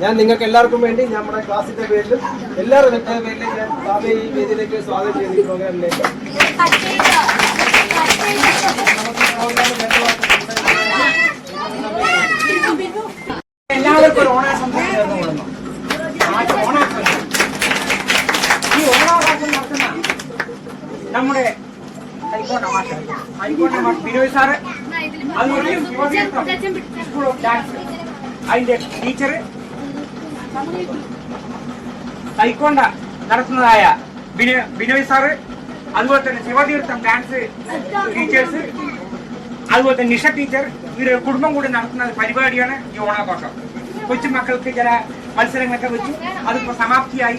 ഞാൻ നിങ്ങൾക്ക് എല്ലാവർക്കും വേണ്ടി നമ്മുടെ ക്ലാസിന്റെ പേരിലും എല്ലാവരുടെ പേരിലും സ്വാഗതം നടത്തുന്ന നമ്മുടെ ഡാൻസ്. അതിന്റെ ടീച്ചർ ഹൈക്കോണ്ട നടത്തുന്നതായ ബിനോ- ബിനോയ് സാറ് അതുപോലെ തന്നെ ശിവതീർത്ഥം ഡാൻസ് ടീച്ചേഴ്സ് അതുപോലെ തന്നെ നിഷ ടീച്ചർ ഇവർ കുടുംബം കൂടി നടത്തുന്ന പരിപാടിയാണ് ഈ ഓണാഘോഷം. കൊച്ചുമക്കൾക്ക് ചില മത്സരങ്ങളൊക്കെ വെച്ചു. അതിപ്പോ സമാപ്തിയായി.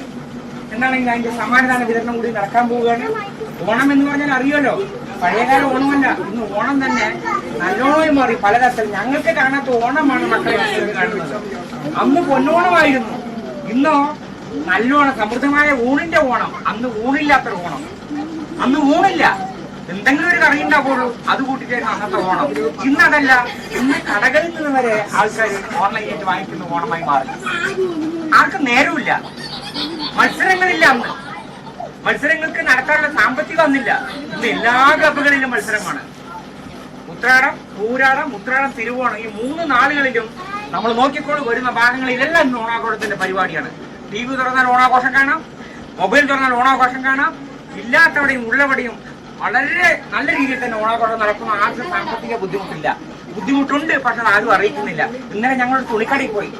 എന്താണെങ്കിൽ അതിന്റെ സമ്മാനദാന വിതരണം കൂടി നടക്കാൻ പോവുകയാണ്. ഓണം എന്ന് പറഞ്ഞാൽ അറിയുമല്ലോ. പഴയകാല ഓണമല്ല ഇന്ന് ഓണം തന്നെ നല്ലോണം മാറി. പലതരത്തിൽ ഞങ്ങൾക്ക് കാണാത്ത ഓണമാണ് മക്കളെ അന്ന് പൊന്നോണമായിരുന്നു. ഇന്നോ നല്ലോണം സമൃദ്ധമായ ഊണിന്റെ ഓണം. അന്ന് ഊണില്ലാത്ത ഓണം. അന്ന് ഊണില്ല. എന്തെങ്കിലും ഒരു കറി ഉണ്ടാവുള്ളൂ അത് കൂട്ടിട്ടായിരുന്നു അന്നത്തെ ഓണം. ഇന്നതല്ല ഇന്ന് കടകളിൽ നിന്ന് വരെ ആൾക്കാർ ഓൺലൈനായിട്ട് വാങ്ങിക്കുന്ന ഓണമായി മാറി. ആർക്കും നേരമില്ല മത്സരങ്ങളില്ല അന്ന്. മത്സരങ്ങൾക്ക് നടത്താനുള്ള സാമ്പത്തികം അന്നില്ല. ഇന്ന് എല്ലാ ക്ലബുകളിലും മത്സരമാണ്. ഉത്രാടം പൂരാടം ഉത്രാടം തിരുവോണം ഈ മൂന്ന് നാളുകളിലും നമ്മൾ നോക്കിക്കൊണ്ട് വരുന്ന ഭാഗങ്ങളിലെല്ലാം ഇന്ന് ഓണാഘോഷത്തിന്റെ പരിപാടിയാണ്. ടി വി തുറന്നാൽ ഓണാഘോഷം കാണാം മൊബൈൽ തുറന്നാൽ ഓണാഘോഷം കാണാം. ഇല്ലാത്തവിടെയും ഉള്ളവിടെയും വളരെ നല്ല രീതിയിൽ തന്നെ ഓണാഘോഷം നടക്കുന്ന ആർക്കും സാമ്പത്തിക ബുദ്ധിമുട്ടില്ല. ബുദ്ധിമുട്ടുണ്ട് പക്ഷെ ആരും അറിയിക്കുന്നില്ല. ഇന്നലെ ഞങ്ങൾ തുണിക്കടയിൽ പോയി.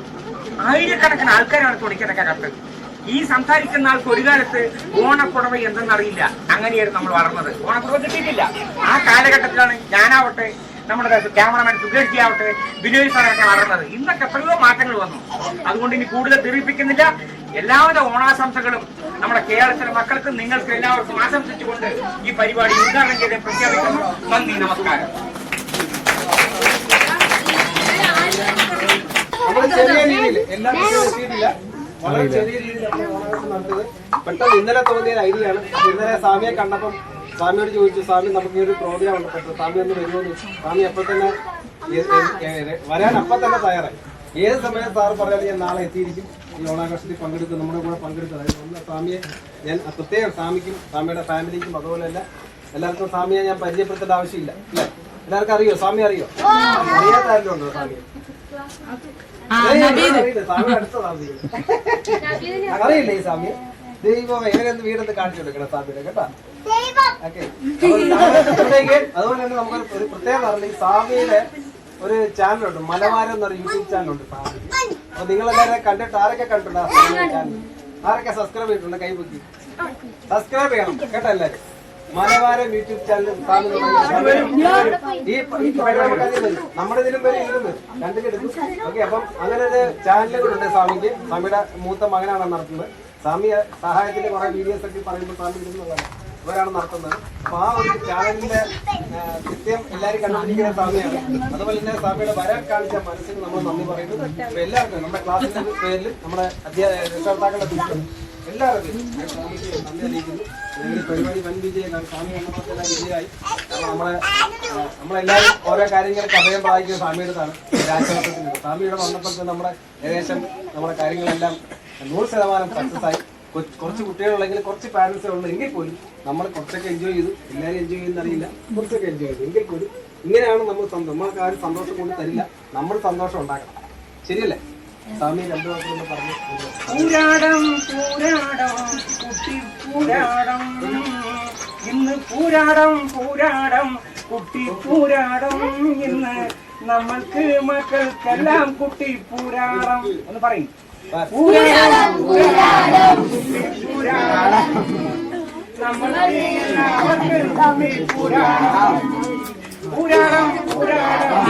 ആയിരക്കണക്കിന് ആൾക്കാരാണ് തുണിക്കടക്കകത്ത് ഈ സംസാരിക്കുന്ന ആൾക്ക് ഒരു കാലത്ത് ഓണപ്പുടവ എന്തെന്നറിയില്ല. അങ്ങനെയായിരുന്നു നമ്മൾ വളർന്നത്. ഓണപ്പുടവ കിട്ടിയിട്ടില്ല. ആ കാലഘട്ടത്തിലാണ് ഞാനാവട്ടെ നമ്മുടെ ക്യാമറമാൻ സുഖേഷ് ജി ആവട്ടെ ബിനോയ് സാറൊക്കെ വളർന്നത്. ഇന്നൊക്കെ എത്രയോ മാറ്റങ്ങൾ വന്നു. അതുകൊണ്ട് ഇനി കൂടുതൽ തെറിപ്പിക്കുന്നില്ല എല്ലാവിധ ഓണാശംസകളും നമ്മുടെ കേരളത്തിലെ മക്കൾക്ക് നിങ്ങൾക്ക് എല്ലാവർക്കും ആശംസിച്ചുകൊണ്ട് ഈ പരിപാടി ഉദ്ഘാടനം ചെയ്ത് പ്രഖ്യാപിക്കുന്നു. നന്ദി നമസ്കാരം. നമ്മൾ ചെറിയ രീതിയിൽ. എല്ലാ വളരെ ചെറിയ രീതിയിൽ നമ്മൾ ഓണാഘോഷം നടത്തിയത്. പെട്ടെന്ന് ഇന്നലെ തോന്നിയ ഒരു ഐഡിയ ആണ് ഇന്നലെ സ്വാമിയെ കണ്ടപ്പം സ്വാമിയോട് ചോദിച്ചു സ്വാമി നമുക്ക് ഈ ഒരു പ്രോഗ്രാം ഉണ്ട്. പെട്ടെന്ന് സ്വാമി ഒന്ന് വരുമോ? എന്ന് ചോദിച്ചു. സ്വാമി അപ്പൊ തന്നെ വരാൻ അപ്പൊ തന്നെ തയ്യാറായി. ഏത് സമയം സാറ് പറഞ്ഞാലും ഞാൻ നാളെ എത്തിയിരിക്കും. ഈ ഓണാഘോഷത്തിൽ പങ്കെടുക്കും നമ്മുടെ കൂടെ പങ്കെടുത്തതായിരുന്നു ഒന്ന് സ്വാമിയെ ഞാൻ പ്രത്യേകം സ്വാമിക്കും സ്വാമിയുടെ ഫാമിലിക്കും അതുപോലെ തന്നെ എല്ലാവർക്കും സ്വാമിയെ ഞാൻ പരിചയപ്പെടുത്തേണ്ട ആവശ്യമില്ല. അല്ലേ? എല്ലാവർക്കും അറിയോ? സ്വാമി അറിയോ? അറിയാത്ത ആരെങ്കിലും ഉണ്ടോ സ്വാമിയെ? അറിയില്ല, ഈ സ്വാമി ദൈവം എങ്ങനെ വീടൊന്ന് കാണിച്ചു കൊടുക്കണം സ്വാമിയുടെ കേട്ടോ? ഓക്കെ. അതുപോലെ തന്നെ നമുക്ക് ഒരു പ്രത്യേകത പറഞ്ഞ ഈ സ്വാമിയുടെ ഒരു ചാനലുണ്ട്. മലവാരം എന്നൊരു യൂട്യൂബ് ചാനലുണ്ട് ഉണ്ട് അപ്പൊ നിങ്ങളെല്ലാവരും കണ്ടിട്ട് ആരൊക്കെ കണ്ടിട്ടുണ്ട് ആരൊക്കെ സബ്സ്ക്രൈബ് ചെയ്തിട്ടുണ്ട്? കൈ പൊക്കി. സബ്സ്ക്രൈബ് ചെയ്യണം. കേട്ടോ എല്ലാവരും? മലവാരം യൂട്യൂബ് ചാനൽ സ്വാമി ഈ. നമ്മുടെ ഇതിലും വരെ ഇരുന്ന് രണ്ടിലെടുക്കും ഓക്കെ അപ്പം അങ്ങനെ ഒരു ചാനലുകളുണ്ട് സ്വാമിക്ക്. സ്വാമിയുടെ മൂത്ത മകനാണ് നടത്തുന്നത്. സ്വാമി സഹായത്തിന്റെ കുറെ വീഡിയോസ് ഒക്കെ പറയുമ്പോൾ സ്വാമി ഇരുന്നുള്ളതാണ് ഇവരാണ് നടത്തുന്നത്. അപ്പൊ ആ ഒരു ചാനലിന്റെ കൃത്യം എല്ലാവരും കണ്ടുപിടിക്കുന്ന സ്വാമിയാണ്. അതുപോലെ തന്നെ സ്വാമിയുടെ വരാൻ കാണിച്ച മനസ്സിന് നമ്മൾ നന്ദി പറയുന്നത് എല്ലാവർക്കും നമ്മുടെ ക്ലാസ്സിന്റെ പേരിൽ നമ്മുടെ രക്ഷകർത്താക്കളുടെ പരിപാടി നമ്മളെ നമ്മളെല്ലാവരും ഓരോ കാര്യങ്ങൾക്ക് അഭയം പ്രാപിക്കുന്ന സ്വാമിയുടെ രാജവട്ടത്തിന് സ്വാമിയുടെ വന്നപ്പോൾ നമ്മുടെ ഏകദേശം നമ്മുടെ കാര്യങ്ങളെല്ലാം നൂറ് ശതമാനം സക്സസ് ആയി. കുറച്ച് കുട്ടികളുണ്ടെങ്കിൽ കുറച്ച് പാരൻസ് ഉള്ളൂ എങ്കിൽ പോലും നമ്മൾ കുറച്ചൊക്കെ എൻജോയ് ചെയ്തു. എല്ലാവരും എൻജോയ് ചെയ്യുന്ന അറിയില്ല. കുറച്ചൊക്കെ എൻജോയ് ചെയ്തു. എങ്കിൽ പോലും ഇങ്ങനെയാണ് നമ്മൾ നമ്മൾക്ക് ആരും സന്തോഷം കൊണ്ട് തരില്ല. നമ്മൾ സന്തോഷം ഉണ്ടാക്കണം. ശരിയല്ലേ? പൂരാടം പൂരാടം കുട്ടി പൂരാടം. ഇന്ന് പൂരാടം പൂരാടം കുട്ടി പൂരാടം. ഇന്ന് നമ്മൾക്ക് മക്കൾക്കെല്ലാം കുട്ടി പൂരാടം. ഒന്ന് പറയും. പൂരാടം പൂരാടം. കുട്ടി പൂരാടം നമ്മൾക്ക് എല്ലാവർക്കും കുട്ടി പൂരാടം. പൂരാടം പൂരാടം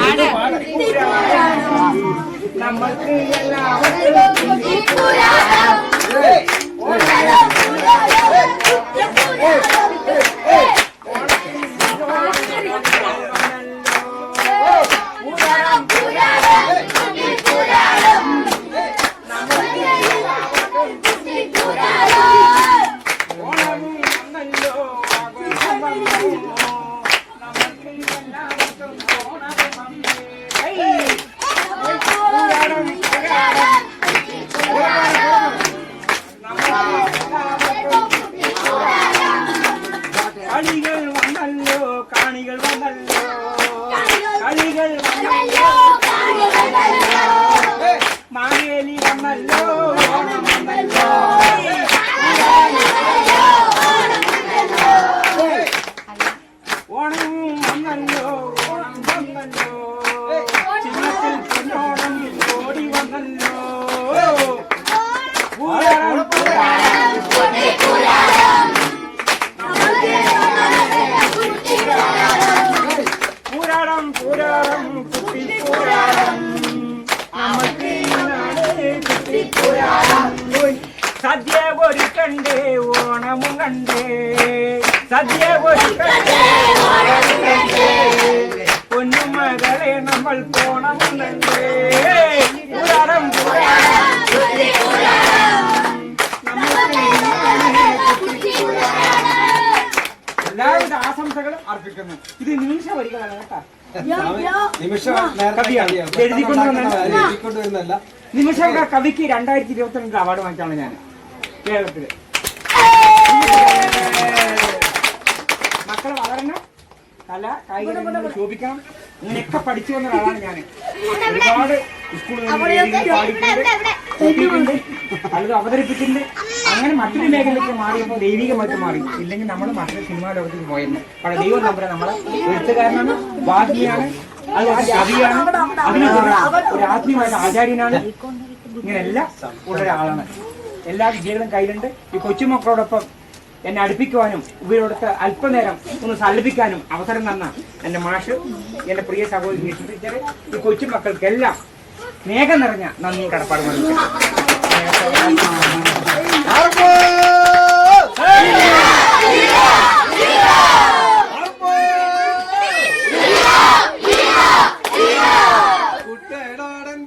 പൂരാടം. നമ്മൾക്ക് എല്ലാവർക്കും ഓണം വന്നല്ലോ ഓണം വന്നല്ലോ ചിങ്ങത്തിൽ പൊന്നോണം ഓടി വന്നല്ലോ പൂരാടം പൂരാടം പൂരാടം കുട്ടി പൂരാടം നമുക്ക് ഇന്നാണ് കുട്ടി പൂരാടം സദ്യ ഒരുക്കണ്ടേ ഓണമും കണ്ടേ സദ്യ പൊന്നുമകളെ നമ്മൾ പോണമും കണ്ടേ പൂരാടം പൂരാടം കുട്ടി. പൂരാടം നമുക്ക് ഇന്നാണ് കുട്ടി പൂരാടം എല്ലാവിധ ആശംസകളും അർപ്പിക്കുന്നു ഇത് നിമിഷ വരികളാണ് കേട്ടാ നിമിഷം കവിക്ക് രണ്ടായിരത്തി ഇരുപത്തിരണ്ടിൽ അവാർഡ് വാങ്ങിച്ചാണ് ഞാൻ കേരളത്തിൽ. മക്കൾ വളരണം. കല കായിക ശോഭിക്കണം. ഇങ്ങനെയൊക്കെ പഠിച്ചു വന്ന ഒരാളാണ് ഞാൻ ഒരുപാട് സ്കൂളുകളിൽ പലതും അവതരിപ്പിച്ചിട്ടുണ്ട്. അങ്ങനെ മറ്റൊരു മേഖലയ്ക്ക് മാറിയപ്പോൾ ദൈവികമായിട്ട് മാറി. ഇല്ലെങ്കിൽ നമ്മൾ മറ്റൊരു സിനിമാ ലോകത്തേക്ക് പോയിരുന്നു പക്ഷേ ദൈവം നമ്മുടെ നമ്മളെ എഴുത്തുകാരനാണ് വാഗ്മിയാണ് അത് കവിയാണ് അതിനെ ഒരു ആത്മീയമായിട്ട് ആചാര്യനാണ്. ഇങ്ങനെല്ലാം ഉള്ള ഒരാളാണ് എല്ലാ വിജയങ്ങളും കയ്യിലുണ്ട്. ഈ കൊച്ചുമക്കളോടൊപ്പം എന്നെ അടുപ്പിക്കുവാനും ഇവരോടൊക്കെ അല്പനേരം ഒന്ന് സല്ലപിക്കാനും അവസരം തന്ന എന്റെ മാഷ് എന്റെ പ്രിയ സഹോദരി ടീച്ചർ ഈ കൊച്ചുമക്കൾക്കെല്ലാം സ്നേഹം നിറഞ്ഞ നന്ദി കടപ്പാട്? കുട്ടനാടൻ